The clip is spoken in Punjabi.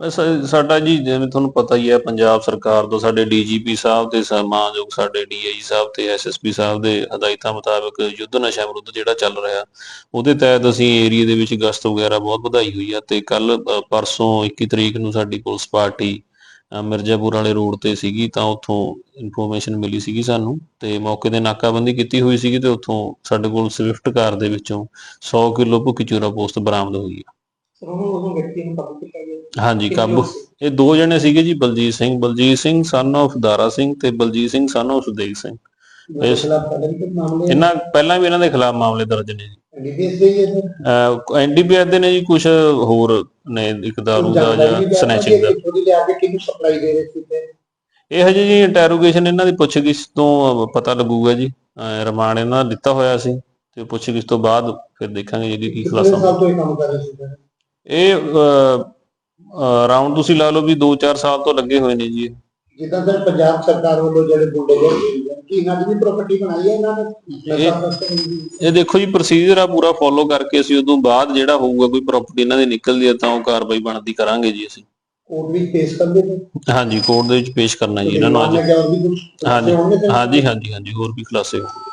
ਬਸ ਸਾਡਾ ਜੀ ਜਿਵੇਂ ਤੁਹਾਨੂੰ ਪਤਾ ਹੀ ਹੈ ਪੰਜਾਬ ਸਰਕਾਰ ਤੋਂ ਸਾਡੇ ਡੀਜੀਪੀ ਸਾਹਿਬ ਤੇ ਸਨਮਾਨਯੋਗ ਸਾਡੇ ਡੀਆਈ ਸਾਹਿਬ ਤੇ ਐਸਐਸਪੀ ਸਾਹਿਬ ਦੇ ਹਦਾਇਤਾਂ ਮੁਤਾਬਕ ਯੁੱਧ ਨਸ਼ਾ ਵਿਰੁੱਧ ਜਿਹੜਾ ਚੱਲ ਰਿਹਾ ਉਹਦੇ ਤਹਿਤ ਅਸੀਂ ਏਰੀਆ ਦੇ ਵਿੱਚ ਗਸ਼ਤ ਵਗੈਰਾ ਬਹੁਤ ਵਧਾਈ ਹੋਈ ਆ ਤੇ ਕੱਲ ਪਰਸੋਂ 21 ਤਰੀਕ ਨੂੰ ਸਾਡੀ ਪੁਲਿਸ ਪਾਰਟੀ ਅ, ਮਿਰਜ਼ਾਪੁਰ ਵਾਲੇ ਰੋਡ ਤੇ ਸੀਗੀ ਤਾਂ ਉੱਥੋਂ ਇਨਫੋਰਮੇਸ਼ਨ ਮਿਲੀ ਸੀਗੀ ਸਾਨੂੰ ਤੇ ਮੌਕੇ ਤੇ ਨਾਕਾਬੰਦੀ ਕੀਤੀ ਹੋਈ ਸੀਗੀ ਤੇ ਉੱਥੋਂ ਸਾਡੇ ਕੋਲ ਸਵਿਫਟ ਕਾਰ ਦੇ ਵਿੱਚੋਂ 100 ਕਿਲੋ ਭੁੱਕੀ ਚੂਰਾ ਪੋਸਟ ਬਰਾਮਦ ਹੋਈ ਆ। ਹਾਂਜੀ ਕਾਬੂ? ਇਹ ਦੋ ਜਣੇ ਸੀਗੇ ਜੀ ਬਲਜੀਤ ਸਿੰਘ। ਬਲਜੀਤ ਸਿੰਘ ਸਨ of ਦਾਰਾ ਸਿੰਘ ਤੇ ਬਲਜੀਤ ਸਿੰਘ ਸਨ of ਸੁਦੇਵ ਸਿੰਘ। ਇਹਨਾਂ ਪਹਿਲਾਂ ਵੀ ਇਹਨਾਂ ਦੇ ਖਿਲਾਫ ਮਾਮਲੇ ਦਰਜ ਨੇ ਜੀ। ਐਨਡੀਪੀਐਸ ਦੇ ਨੇ ਜੀ ਕੁਝ ਹੋਰ ਨੇ ਇੱਕ ਦਾਰੂ ਦਾ ਜਾਂ ਸਨੈਚਿੰਗ ਦਾ। ਇਹ ਹਜੇ ਜੀ ਇੰਟਰੋਗੇਸ਼ਨ ਇਹਨਾਂ ਦੀ ਪੁੱਛਗਿੱਛ ਤੋਂ ਪਤਾ ਲੱਗੂਗਾ ਜੀ। ਰਿਮਾਂਡ ਇਹਨਾਂ ਦਾ ਦਿੱਤਾ ਹੋਇਆ ਸੀ ਤੇ ਪੁੱਛਗਿੱਛ ਤੋਂ ਬਾਅਦ ਫਿਰ ਦੇਖਾਂਗੇ ਜੀ ਕੀ ਖੁਲਾਸਾ ਇਹ ਰਾਉਂਡ ਤੁਸੀਂ ਲਾ ਲਓ ਵੀ 2-4 ਸਾਲ ਤੋਂ ਲੱਗੇ ਹੋਏ ਨੇ ਜੀ। ਜਿੱਦਾਂ ਸਰ ਪੰਜਾਬ ਸਰਕਾਰ ਵੱਲੋਂ ਜਿਹੜੇ ਜਿਹੜੇ ਕੀ ਇਹਨਾਂ ਦੀ ਵੀ ਪ੍ਰਾਪਰਟੀ ਬਣਾਈ ਹੈ ਇਹਨਾਂ ਨੇ? ਇਹ- ਦੇਖੋ ਜੀ ਪ੍ਰੋਸੀਜਰ ਆ ਪੂਰਾ ਫੋਲੋ ਕਰਕੇ ਅਸੀਂ ਉਦੋਂ ਬਾਅਦ ਜਿਹੜਾ ਹੋਊਗਾ ਕੋਈ ਪ੍ਰਾਪਰਟੀ ਇਹਨਾਂ ਦੀ ਨਿਕਲਦੀ ਹੈ ਤਾਂ ਉਹ ਕਾਰਵਾਈ ਬਣਦੀ ਕਰਾਂਗੇ ਜੀ ਅਸੀਂ। ਕੋਰਟ ਵੀ ਪੇਸ਼ ਕਰਦੇ ਨੇ? ਹਾਂਜੀ ਕੋਰਟ ਦੇ ਵਿੱਚ ਪੇਸ਼ ਕਰਨਾ ਜੀ ਇਹਨਾਂ ਨੂੰ ਅੱਜ। ਹਾਂਜੀ? ਹਾਂਜੀ ਹਾਂਜੀ ਹਾਂਜੀ ਹੋਰ ਵੀ ਖੁਲਾਸੇ ਹੋਣਗੇ।